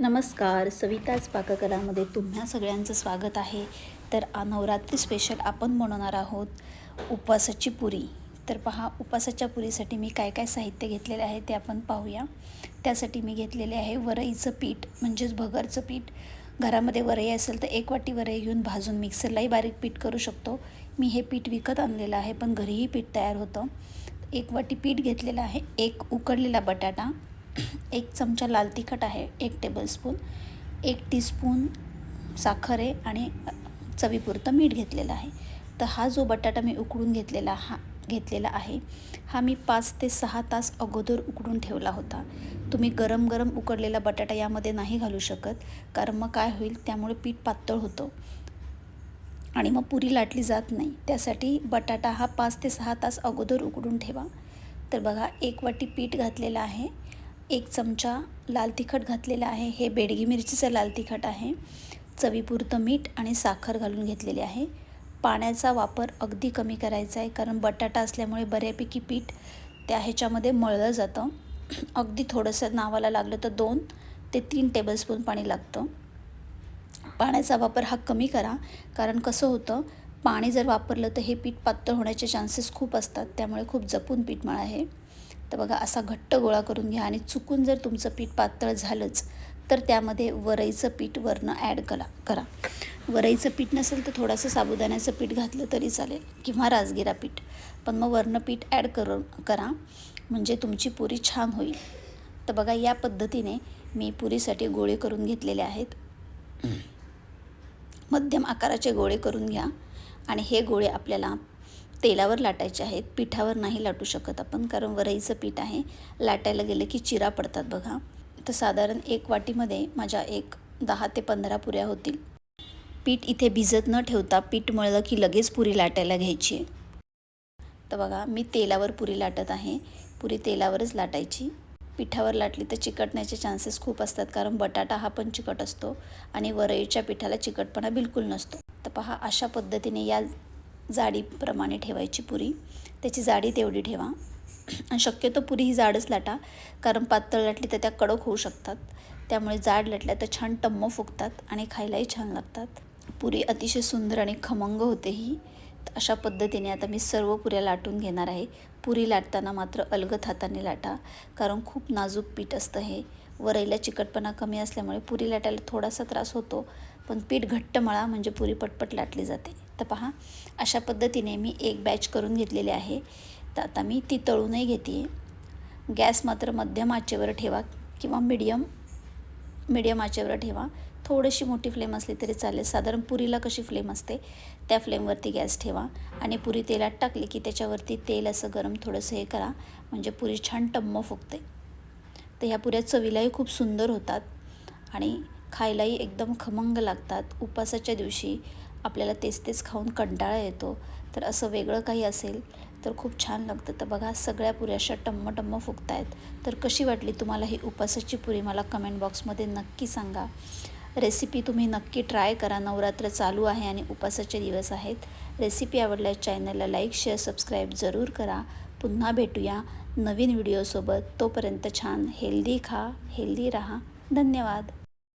नमस्कार सविताच पाककलामध्ये तुम्हा सगळ्यांचं स्वागत आहे. तर नवरात्री स्पेशल आपण बनवणार आहोत उपवासाची पुरी. तर पहा उपवासाच्या पुरीसाठी मी काय काय साहित्य घेतलेले आहे ते आपण पाहूया. त्यासाठी मी घेतलेले आहे वरईचं पीठ म्हणजेच भगरचं पीठ. घरामध्ये वरई असेल तर एक वाटी वरई घेऊन भाजून मिक्सरलाही बारीक पीठ करू शकतो. मी हे पीठ विकत आणलेलं आहे पण घरीही पीठ तयार होतं. एक वाटी पीठ घेतलेलं आहे एक उकडलेला बटाटा एक चमचा लाल तिखट आहे एक टेबलस्पून एक टीस्पून साखर आहे आणि चवीपुरतं मीठ घेतलेलं आहे. तर हा जो बटाटा मी उकडून घेतलेला हा घेतलेला आहे हा मी पाच ते सहा तास अगोदर उकडून ठेवला होता. तुम्ही गरम गरम उकडलेला बटाटा यामध्ये नाही घालू शकत कारण मग काय होईल त्यामुळे पीठ पातळ होतं आणि मग पुरी लाटली जात नाही. त्यासाठी बटाटा हा पाच ते सहा तास अगोदर उकडून ठेवा. तर बघा एक वाटी पीठ घातलेलं आहे. एक चमचा लाल तिखट घातलेला आहे. हे बेडगी मिरचीचं लाल तिखट आहे. चवीपुरतं मीठ आणि साखर घालून घेतलेली आहे. पाण्याचा वापर अगदी कमी करायचा आहे कारण बटाटा असल्यामुळे बऱ्यापैकी पीठ त्या ह्याच्यामध्ये मळलं जातं. अगदी थोडंसं नावाला लागलं तर दोन ते तीन टेबलस्पून पाणी लागतं. पाण्याचा वापर हा कमी करा कारण कसं होतं पाणी जर वापरलं तर हे पीठ पातळ होण्याचे चान्सेस खूप असतात. त्यामुळे खूप जपून पीठ मळा आहे तर बघा असा घट्ट गोळा करून घ्या आणि चुकून जर तुमचं पीठ पातळ झालंच तर त्यामध्ये वरईचं पीठ वरनं ॲड करा करा. वरईचं पीठ नसेल तर थोडंसं साबुदाण्याचं पीठ घातलं तरी चालेल किंवा राजगिरा पीठ. पण मग वरनं पीठ ॲड करून करा म्हणजे तुमची पुरी छान होईल. तर बघा या पद्धतीने मी पुरीसाठी गोळे करून घेतलेले आहेत. मध्यम आकाराचे गोळे करून घ्या आणि हे गोळे आपल्याला तेलावर लाटायचे आहेत. पिठावर नाही लाटू शकत आपण कारण वरईचं पीठ आहे. लाटायला गेलं की चिरा पडतात बघा. तर साधारण एक वाटीमध्ये माझ्या एक दहा ते पंधरा पुऱ्या होतील. पीठ इथे भिजत न ठेवता पीठ मळलं की लगेच पुरी लाटायला घ्यायची. आहे तर बघा मी तेलावर पुरी लाटत आहे. पुरी तेलावरच लाटायची. पिठावर लाटली तर चिकटण्याचे चान्सेस खूप असतात कारण बटाटा हा पण चिकट असतो आणि वरईच्या पिठाला चिकटपणा बिलकुल नसतो. तर पहा अशा पद्धतीने या जाडीप्रमाणे ठेवायची पुरी. त्याची जाडी तेवढी ठेवा. आणि शक्यतो पुरी ही जाडच लाटा कारण पातळ लाटली तर त्या कडक होऊ शकतात. त्यामुळे जाड लाटल्या तर छान टम्म फुगतात आणि खायलाही छान लागतात. पुरी अतिशय सुंदर आणि खमंग होते ही. अशा पद्धतीने आता मी सर्व पुऱ्या लाटून घेणार आहे. पुरी लाटताना मात्र अलगत हाताने लाटा कारण खूप नाजूक पीठ असतं हे. वरईला चिकटपणा कमी असल्यामुळे पुरी लाटायला थोडासा त्रास होतो पण पीठ घट्ट मळा म्हणजे पुरी पटपट लाटली जाते. तर पहा अशा पद्धतीने मी एक बॅच करून घेतलेली आहे. तर आता मी ती तळूनही घेते. आहे गॅस मात्र मध्यम आचेवर ठेवा किंवा मिडियम मिडियम आचेवर ठेवा. थोडीशी मोठी फ्लेम असली तरी चालेल. साधारण पुरीला कशी फ्लेम असते त्या फ्लेमवरती गॅस ठेवा आणि पुरी तेलात टाकली की त्याच्यावरती तेल असं गरम थोडंसं हे करा म्हणजे पुरी छान टम्म फुगते. तर ह्या पुऱ्या चवीलाही खूप सुंदर होतात आणि खायलाही एकदम खमंग लागतात. उपासाच्या दिवशी आपल्याला तेच तेच खाऊन कंटाळा येतो. तर असं वेगळं काही असेल तर खूप छान लागतं. तर बघा सगळ्या पुऱ्या अशा टम्म टम्म फुगत आहेत तर कशी वाटली तुम्हाला ही उपासाची पुरी? मला कमेंट बॉक्समध्ये नक्की सांगा. रेसिपी तुम्ही नक्की ट्राय करा. नवरात्र चालू आहे आणि उपासाचे दिवस आहेत. रेसिपी आवडल्या चॅनलला लाईक शेअर सबस्क्राईब जरूर करा. पुन्हा भेटूया नवीन व्हिडिओसोबत तोपर्यंत छान हेल्दी खा हेल्दी राहा. धन्यवाद.